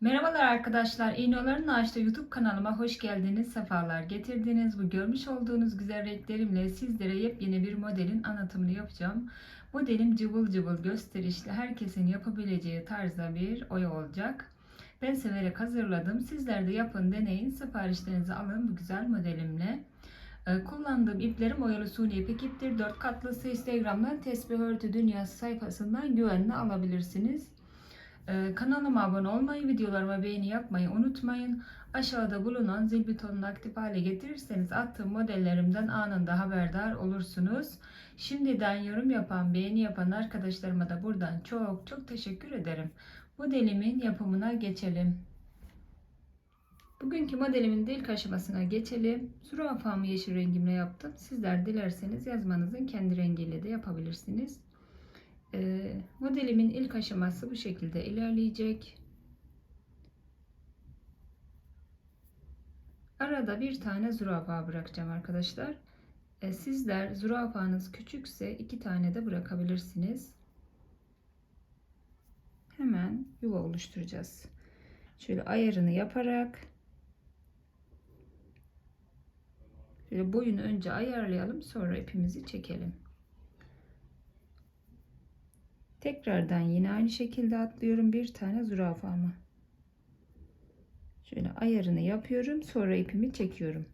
Merhabalar arkadaşlar. İğnelerin Ağaç'ta YouTube kanalıma hoş geldiniz. Sefalar getirdiniz. Bu görmüş olduğunuz güzel renklerimle sizlere yepyeni bir modelin anlatımını yapacağım. Modelim cıvıl cıvıl gösterişli, herkesin yapabileceği tarzda bir oya olacak. Ben severek hazırladım. Sizler de yapın, deneyin. Siparişlerinizi alın bu güzel modelimle. Ee, Kullandığım iplerim oyalı suni ipek iptir. 4 katlısı Instagram'dan Tesbih Örtü Dünyası sayfasından güvenle alabilirsiniz. Ee, Kanalıma abone olmayı, videolarıma beğeni yapmayı unutmayın. Aşağıda bulunan zil butonunu aktif hale getirirseniz attığım modellerimden anında haberdar olursunuz. Şimdiden yorum yapan, beğeni yapan arkadaşlarıma da buradan çok çok teşekkür ederim. Modelimin yapımına geçelim. Bugünkü modelimin de ilk aşamasına geçelim. Zürafamı yeşil rengimle yaptım. Sizler dilerseniz yazmanızın kendi rengiyle de yapabilirsiniz. Ee, modelimin ilk aşaması bu şekilde ilerleyecek. Arada bir tane zürafa bırakacağım arkadaşlar. Ee, sizler zürafanız küçükse iki tane de bırakabilirsiniz. Hemen yuva oluşturacağız. Şöyle ayarını yaparak şöyle boyunu önce ayarlayalım sonra ipimizi çekelim. Tekrardan yine aynı şekilde atlıyorum bir tane zürafamı. Şöyle ayarını yapıyorum. Sonra ipimi çekiyorum.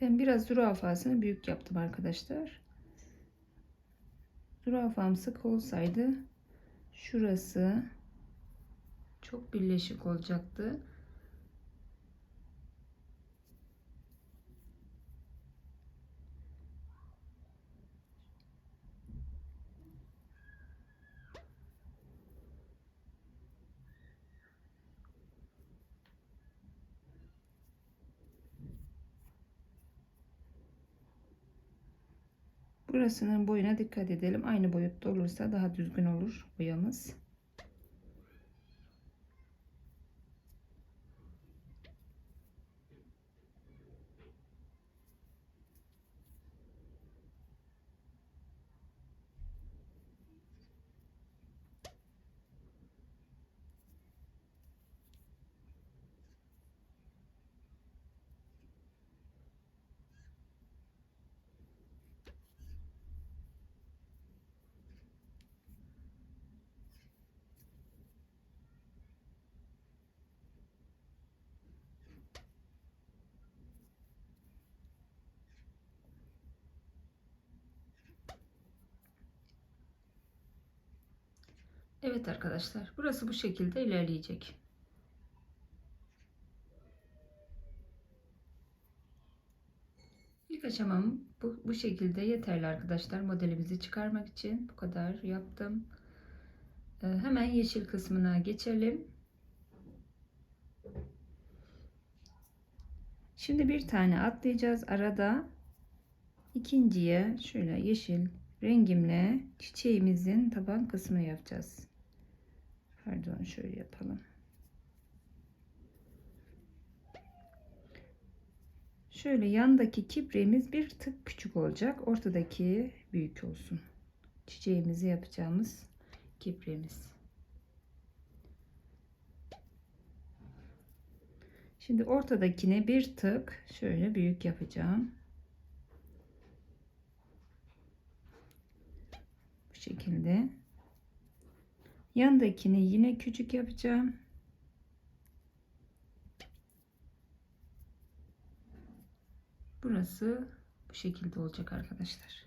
Ben biraz zürafasını büyük yaptım arkadaşlar. Zürafam sık olsaydı şurası çok birleşik olacaktı. Burasının boyuna dikkat edelim. Aynı boyutta olursa daha düzgün olur boyamız. Evet arkadaşlar burası bu şekilde ilerleyecek. İlk aşamam bu, bu şekilde yeterli arkadaşlar modelimizi çıkarmak için bu kadar yaptım. Ee, hemen yeşil kısmına geçelim. Şimdi bir tane atlayacağız arada ikinciye şöyle yeşil rengimle çiçeğimizin taban kısmını yapacağız. Pardon şöyle yapalım. Şöyle yandaki kipremiz bir tık küçük olacak. Ortadaki büyük olsun. Çiçeğimizi yapacağımız kipremiz. Şimdi ortadakine bir tık şöyle büyük yapacağım. Bu şekilde. Yandakini yine küçük yapacağım. Burası bu şekilde olacak arkadaşlar.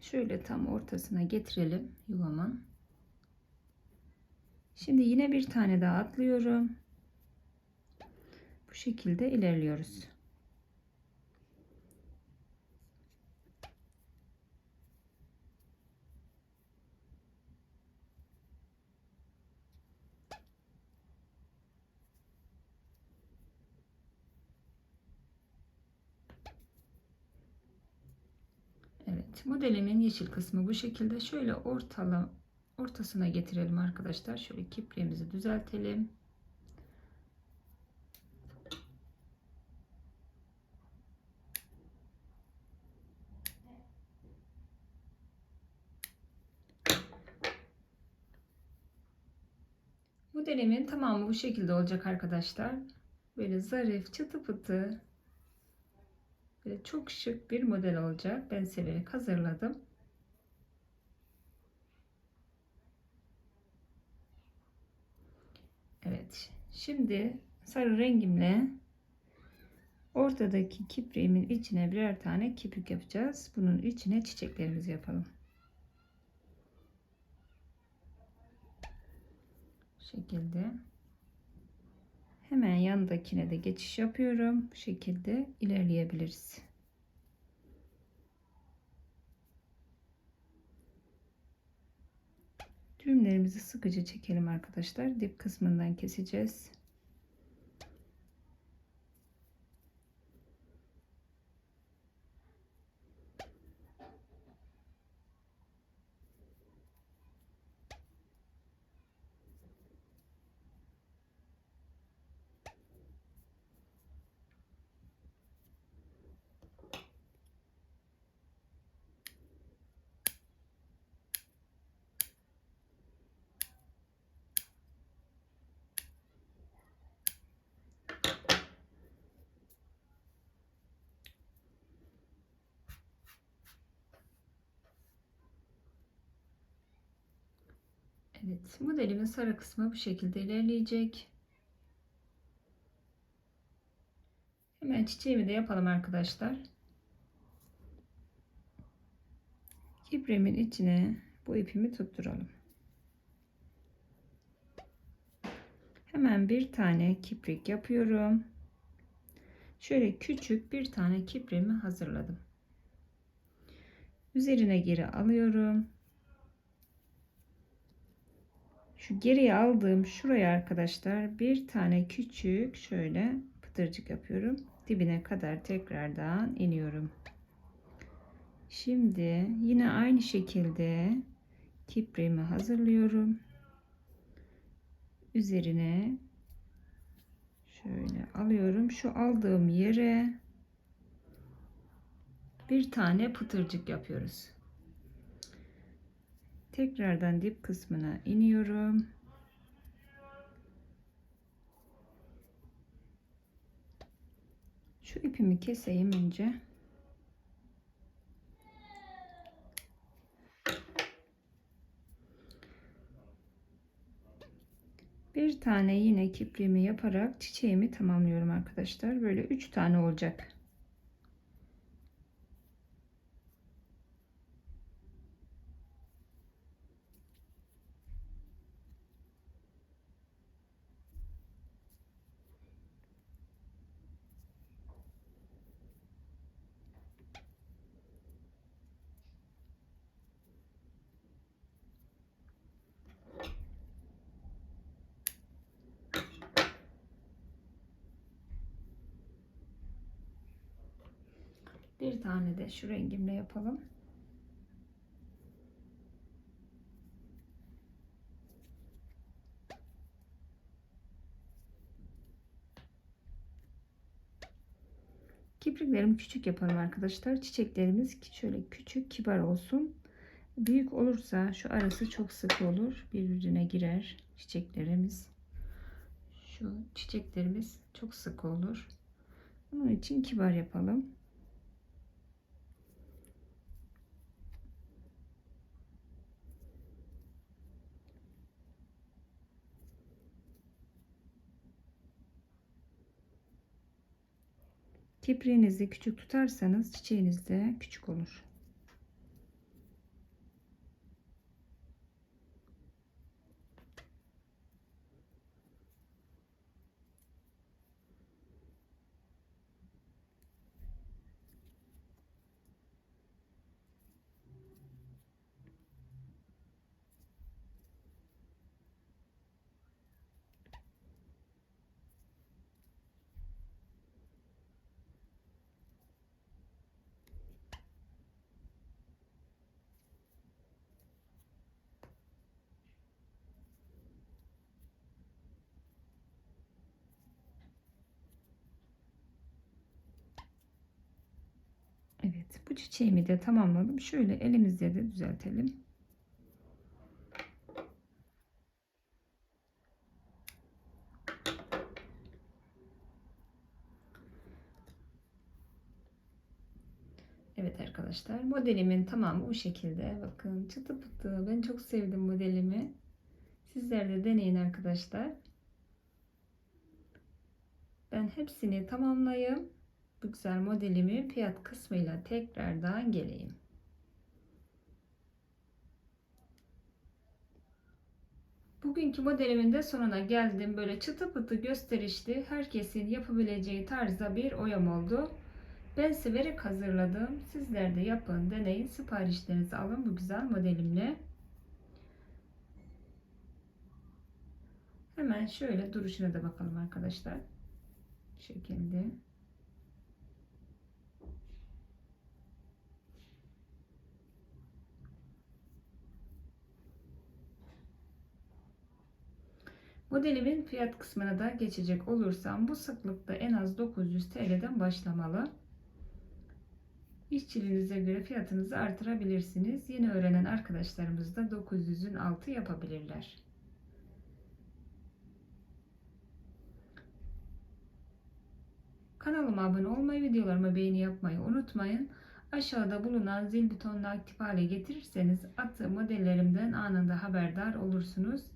Şöyle tam ortasına getirelim yuvamın. Şimdi yine bir tane daha atlıyorum. Bu şekilde ilerliyoruz. Evet, modelimin yeşil kısmı bu şekilde. Şöyle ortala ortasına getirelim arkadaşlar. Şöyle kipriğimizi düzeltelim. Modelimin tamamı bu şekilde olacak arkadaşlar. Böyle zarif, çıtı pıtı, çok şık bir model olacak. Ben severek hazırladım. Evet. Şimdi sarı rengimle ortadaki kipriğimin içine birer tane kiprik yapacağız. Bunun içine çiçeklerimizi yapalım. şekilde hemen yanındakine de geçiş yapıyorum. Bu şekilde ilerleyebiliriz. Düğümlerimizi sıkıca çekelim arkadaşlar. Dip kısmından keseceğiz. Evet, modelimin sarı kısmı bu şekilde ilerleyecek. Hemen çiçeğimi de yapalım arkadaşlar. Kipremin içine bu ipimi tutturalım. Hemen bir tane kiprik yapıyorum. Şöyle küçük bir tane kipremi hazırladım. Üzerine geri alıyorum. Şu geriye aldığım şuraya arkadaşlar bir tane küçük şöyle pıtırcık yapıyorum. Dibine kadar tekrardan iniyorum. Şimdi yine aynı şekilde kipremi hazırlıyorum. Üzerine şöyle alıyorum. Şu aldığım yere bir tane pıtırcık yapıyoruz. Tekrardan dip kısmına iniyorum. Şu ipimi keseyim önce. Bir tane yine kipriğimi yaparak çiçeğimi tamamlıyorum arkadaşlar. Böyle üç tane olacak. Bir tane de şu rengimle yapalım. Kipriklerimi küçük yapalım arkadaşlar. Çiçeklerimiz şöyle küçük kibar olsun. Büyük olursa şu arası çok sık olur. Birbirine girer çiçeklerimiz. Şu çiçeklerimiz çok sık olur. Onun için kibar yapalım. Kipriğinizi küçük tutarsanız çiçeğiniz de küçük olur. Evet, bu çiçeğimi de tamamladım. Şöyle elimizle de düzeltelim. Evet arkadaşlar modelimin tamamı bu şekilde. Bakın çıtı pıtı. Ben çok sevdim modelimi. Sizler de deneyin arkadaşlar. Ben hepsini tamamlayayım. Bu güzel modelimi fiyat kısmıyla tekrardan geleyim. Bugünkü modelimin de sonuna geldim. Böyle çıtı pıtı gösterişli herkesin yapabileceği tarzda bir oyam oldu. Ben severek hazırladım. Sizler de yapın, deneyin, siparişlerinizi alın bu güzel modelimle. Hemen şöyle duruşuna da bakalım arkadaşlar. Bu şekilde. Modelimin fiyat kısmına da geçecek olursam bu sıklıkta en az 900 TL'den başlamalı. İşçiliğinize göre fiyatınızı artırabilirsiniz. Yeni öğrenen arkadaşlarımız da 900'ün altı yapabilirler. Kanalıma abone olmayı, videolarıma beğeni yapmayı unutmayın. Aşağıda bulunan zil butonunu aktif hale getirirseniz attığım modellerimden anında haberdar olursunuz.